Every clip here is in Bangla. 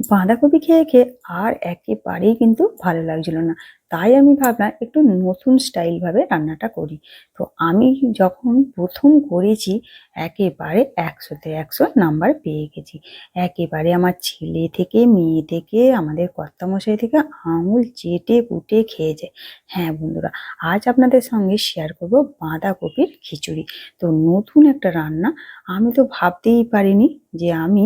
বাঁধাকপি খেয়ে খেয়ে আর একেবারেই কিন্তু ভালো লাগছিল না। তাই আমি ভাবলাম একটু নতুন স্টাইলভাবে রান্নাটা করি। তো আমি যখন প্রথম করেছি, একেবারে একশোতে একশো নাম্বার পেয়ে গেছি। একেবারে আমার ছেলে থেকে, মেয়ে থেকে, আমাদের কর্তামশাই থেকে আঙুল চেটে কুটে খেয়ে যায়। হ্যাঁ বন্ধুরা, আজ আপনাদের সঙ্গে শেয়ার করব বাঁধাকপির খিচুড়ি। তো নতুন একটা রান্না, আমি তো ভাবতেই পারিনি যে আমি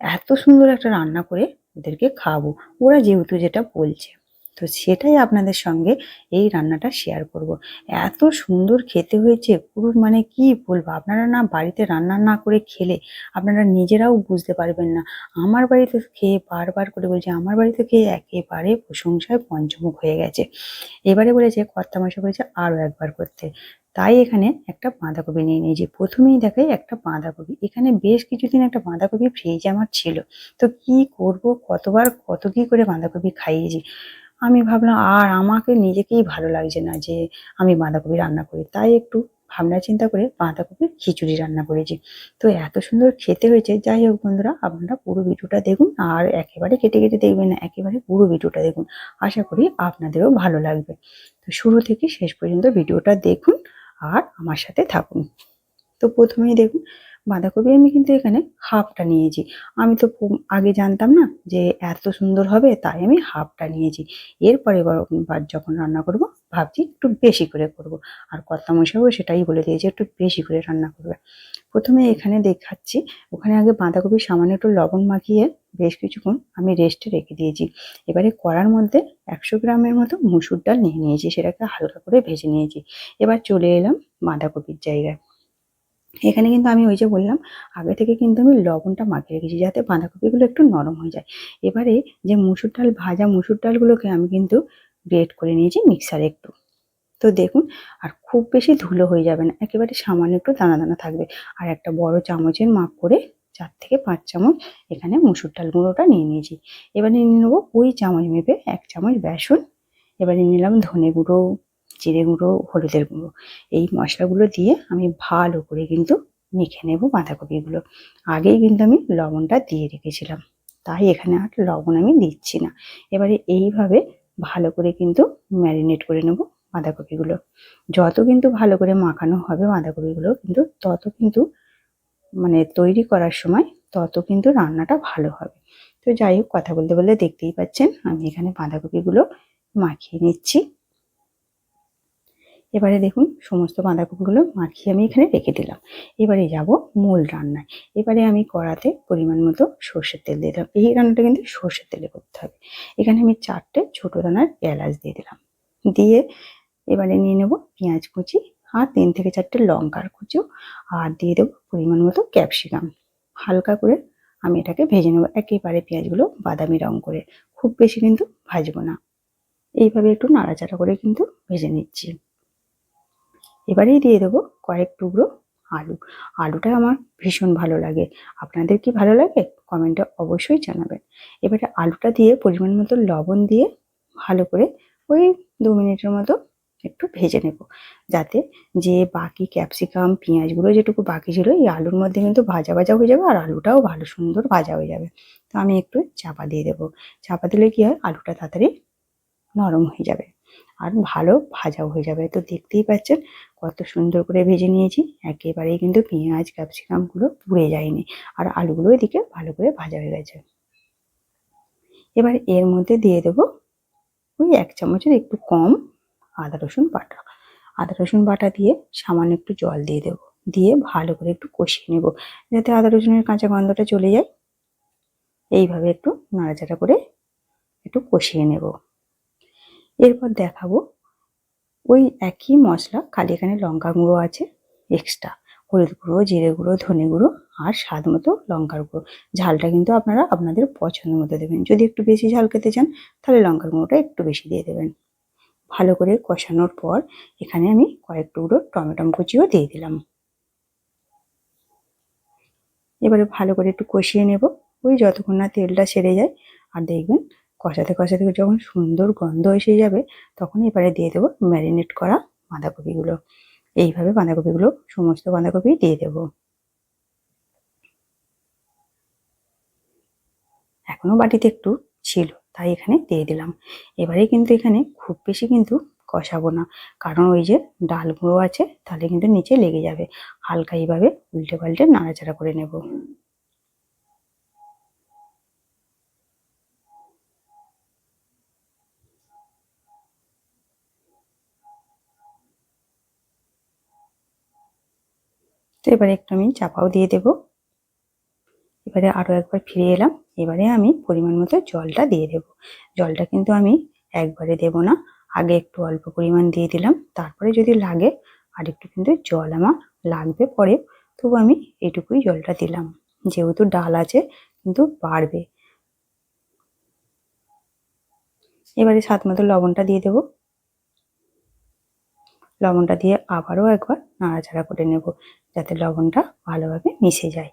এত সুন্দর একটা রান্না করে ওদেরকে খাওয়াবো। ওরা যেহেতু যেটা বলছে। তো সেটাই আপনাদের সঙ্গে এই রান্নাটা শেয়ার করব। এত সুন্দর খেতে হয়েছে। পুরো মানে কি বলব? আপনারা না বাড়িতে রান্না না করে খেলে আপনারা নিজেরাও বুঝতে পারবেন না। আমার বাড়িতে খেয়ে বারবার করে বলছে, আমার বাড়িতে খেয়ে একেবারে প্রশংসায় পঞ্চমুখ হয়ে গেছে। এবারে বলেছে কর্তা মাসে বলেছে আরও একবার করতে। তাই এখানে একটা বাঁধাকপি নিয়ে নিয়েছি। প্রথমেই দেখাই একটা বাঁধাকপি। এখানে বেশ কিছুদিন একটা বাঁধাকপি ফ্রিজে আমার ছিল। তো কি করব? কতবার কত কি করে বাঁধাকপি খাইয়েছি? আমি ভাবলাম, আর আমাকে নিজেকেই ভালো লাগছে না যে আমি বাঁধাকপি রান্না করি। তাই একটু ভাবনা চিন্তা করে বাঁধাকপির খিচুড়ি রান্না করেছি। তো এত সুন্দর খেতে হয়েছে। যাই হোক বন্ধুরা, আপনারা পুরো ভিডিওটা দেখুন। আর একেবারে কেটে কেটে দেখবেন না, একেবারে পুরো ভিডিওটা দেখুন। আশা করি আপনাদেরও ভালো লাগবে। তো শুরু থেকে শেষ পর্যন্ত ভিডিওটা দেখুন। আর আমার সাথে থাকুন। তো প্রথমেই দেখুন, বাঁধাকপি আমি কিন্তু এখানে হাফটা নিয়েছি। আমি তো আগে জানতাম না যে এত সুন্দর হবে, তাই আমি হাফটা নিয়েছি। এরপরে বার যখন রান্না করব ভাবছি একটু বেশি করে করব। আর কর্তা মশাইও সেটাই বলে দিয়েছে, একটু বেশি করে রান্না করবে। প্রথমে এখানে দেখাচ্ছি, ওখানে আগে বাঁধাকপি সামান্য একটু লবণ মাখিয়ে বেশ কিছুক্ষণ আমি রেস্টে রেখে দিয়েছি। এবারে কড়ার মধ্যে একশো গ্রামের মতো মুসুর ডাল নিয়ে নিয়েছি, সেটাকে হালকা করে ভেজে নিয়েছি। এবার চলে এলাম বাঁধাকপির জায়গায়। এখানে কিন্তু আমি ওই যে বললাম, আগে থেকে কিন্তু আমি লবণটা মাখিয়ে রেখেছি, যাতে বাঁধাকপিগুলো একটু নরম হয়ে যায়। এবারে যে মুসুর ডাল, ভাজা মুসুর ডালগুলোকে আমি কিন্তু গ্রেট করে নিয়েছি মিক্সারে একটু। তো দেখুন, আর খুব বেশি ধুলো হয়ে যাবে না, একেবারে সামান্য একটু দানা দানা থাকবে। আর একটা বড় চামচের মাপ করে চার থেকে পাঁচ চামচ এখানে মুসুর ডাল গুঁড়োটা নিয়ে নিয়েছি। এবারে নিয়ে নেব ওই চামচ মেপে এক চামচ বেসন। এবারে নিলাম ধনে গুঁড়ো, জিরে গুঁড়ো, হলুদের গুঁড়ো। এই মশলাগুলো দিয়ে আমি ভালো করে কিন্তু মেখে নেব বাঁধাকপিগুলো। আগেই কিন্তু আমি লবণটা দিয়ে রেখেছিলাম। তাই এখানে আর লবণ আমি দিচ্ছি না। এবারে এইভাবে ভালো করে কিন্তু ম্যারিনেট করে নেব বাঁধাকপিগুলো। যত কিন্তু ভালো করে মাখানো হবে বাঁধাকপিগুলো কিন্তু তত কিন্তু মানে তৈরি করার সময় তত কিন্তু রান্নাটা ভালো হবে। তো যাই হোক, কথা বলতে বলতে দেখতেই পাচ্ছেন, আমি এখানে বাঁধাকপিগুলো মাখিয়ে নিচ্ছি। এবারে দেখুন সমস্ত বাঁধাকপিগুলো মাখিয়ে আমি এখানে রেখে দিলাম। এবারে যাব মূল রান্নায়। এবারে আমি কড়াতে পরিমাণ মতো সর্ষের তেল দিয়ে দিলাম। এই রান্নাটা কিন্তু সর্ষের তেলে করতে হবে। এখানে আমি চারটে ছোটো দানার এলাচ দিয়ে দিলাম। দিয়ে এবারে নিয়ে নেব পেঁয়াজ কুচি আর তিন থেকে চারটে লঙ্কার কুচিও আর দিয়ে দেবো পরিমাণ মতো ক্যাপসিকাম। হালকা করে আমি এটাকে ভেজে নেব। একেবারে পেঁয়াজগুলো বাদামি রং করে। খুব বেশি কিন্তু ভাজবো না। এইভাবে একটু নাড়াচাড়া করে কিন্তু ভেজে নিচ্ছি। এবারেই দিয়ে দেবো কয়েক টুকরো আলু। আলুটা আমার ভীষণ ভালো লাগে। আপনাদের কি ভালো লাগে? কমেন্টে অবশ্যই জানাবেন। এবারে আলুটা দিয়ে পরিমাণ মতো লবণ দিয়ে ভালো করে ওই দু মিনিটের মতো একটু ভেজে নেব। যাতে যে বাকি ক্যাপসিকাম পেঁয়াজগুলো যেটুকু বাকি ছিল, এই আলুর মধ্যে কিন্তু ভাজা ভাজা হয়ে যাবে আর আলুটাও ভালো সুন্দর ভাজা হয়ে যাবে। তো আমি একটু চাপা দিয়ে দেবো। চাপা দিলে কি হয়? আলুটা তাড়াতাড়ি নরম হয়ে যাবে। আর ভালো ভাজাও হয়ে যাবে। তো দেখতেই পাচ্ছেন কত সুন্দর করে ভেজে নিয়েছি। একেবারেই কিন্তু পেঁয়াজ ক্যাপসিকামগুলো পুড়ে যায়নি আর আলুগুলো এদিকে ভালো করে ভাজা হয়ে গেছে। এবার এর মধ্যে দিয়ে দেবো ওই এক চামচের একটু কম আদা, রসুন বাটা। আদা, রসুন বাটা দিয়ে সামান্য একটু জল দিয়ে দেবো। দিয়ে ভালো করে একটু কষিয়ে নেব যাতে আদা, রসুনের কাঁচা গন্ধটা চলে যায়। এইভাবে একটু নাড়াচাড়া করে একটু কষিয়ে নেব। এরপর দেখাবো ওই একই মশলা, খালি এখানে লঙ্কা গুঁড়ো আছে এক্সট্রা হলুদ গুঁড়ো, জিরে গুঁড়ো, ধনে গুঁড়ো আর স্বাদ মতো লঙ্কার গুঁড়ো। ঝালটা কিন্তু আপনারা আপনাদের পছন্দ মতো দেবেন। যদি একটু বেশি ঝাল খেতে চান, তাহলে লঙ্কার গুঁড়োটা একটু বেশি দিয়ে দেবেন। ভালো করে কষানোর পর এখানে আমি কয়েক টুকরো টমেটো কুচিও দিয়ে দিলাম। এবারে ভালো করে একটু কষিয়ে নেব। ওই যতক্ষণ না তেলটা সেরে যায়, আর দেখবেন কষাতে কষাতে যখন সুন্দর গন্ধ এসে যাবে তখন এবারে দিয়ে দেবো ম্যারিনেট করা বাঁধাকপিগুলো। এইভাবে বাঁধাকপিগুলো, সমস্ত বাঁধাকপি দিয়ে দেব। এখনও বাটিতে একটু ছিল, তাই এখানে দিয়ে দিলাম। এবারে কিন্তু এখানে খুব বেশি কিন্তু কষাবো না, কারণ ওই যে ডাল গুঁড়ো আছে, তাহলে কিন্তু নিচে লেগে যাবে। হালকা এইভাবে উল্টে পাল্টে নাড়াচাড়া করে নেব। তো এবারে একটু আমি চাপাও দিয়ে দেব। এবারে আরও একবার ফিরে এলাম। এবারে আমি পরিমাণ মতো জলটা দিয়ে দেব। জলটা কিন্তু আমি একবারে দেব না। আগে একটু অল্প পরিমাণ দিয়ে দিলাম। তারপরে যদি লাগে, আর একটু কিন্তু জল আমার লাগবে পরে, তবু আমি এটুকুই জলটা দিলাম। যেহেতু ডাল আছে, কিন্তু বাড়বে। এবারে স্বাদ মতো লবণটা দিয়ে দেব। লবণটা দিয়ে আবারও একবার নাড়াচাড়া করে নেব যাতে লবণটা ভালোভাবে মিশে যায়।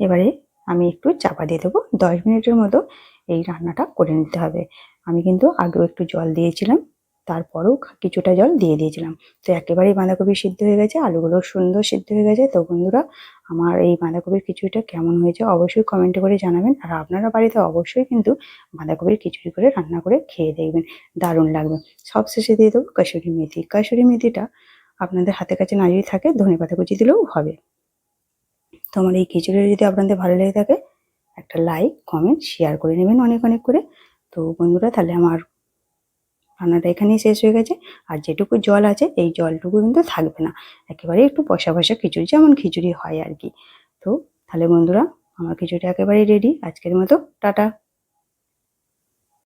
এবারে আমি একটু চাপা দিয়ে দেবো। দশ মিনিটের মতো এই রান্নাটা করে নিতে হবে। আমি কিন্তু আগেও একটু জল দিয়েছিলাম। তারপরেও কিছুটা জল দিয়ে দিয়েছিলাম। তো একেবারেই বাঁধাকপি সিদ্ধ হয়ে গেছে, আলুগুলো সুন্দর সিদ্ধ হয়ে গেছে। তো বন্ধুরা, আমার এই বাঁধাকপির খিচুড়িটা কেমন হয়েছে অবশ্যই কমেন্টে করে জানাবেন। আর আপনারা বাড়িতে অবশ্যই কিন্তু বাঁধাকপির খিচুড়ি করে রান্না করে খেয়ে দেখবেন। দারুণ লাগবে। সব শেষে দিয়ে দেবো কাসুরি মেথি। কাসুরি মেথিটা আপনাদের হাতের কাছে না যদি থাকে, ধনে পাতা কুচি দিলেও হবে। তো আমার এই খিচুড়ি যদি আপনাদের ভালো লেগে থাকে, একটা লাইক কমেন্ট শেয়ার করে নেবেন অনেক অনেক করে। তো বন্ধুরা, তাহলে আমার রান্নাটা এখানেই শেষ হয়ে গেছে। আর যেটুকু জল আছে, এই জলটুকু কিন্তু থাকবে না। একেবারে একটু পয়সা পয়সা খিচুড়ি, যেমন খিচুড়ি হয় আর কি। তো তাহলে বন্ধুরা, আমার খিচুড়ি একেবারেই রেডি আজকের মতো, টাটা।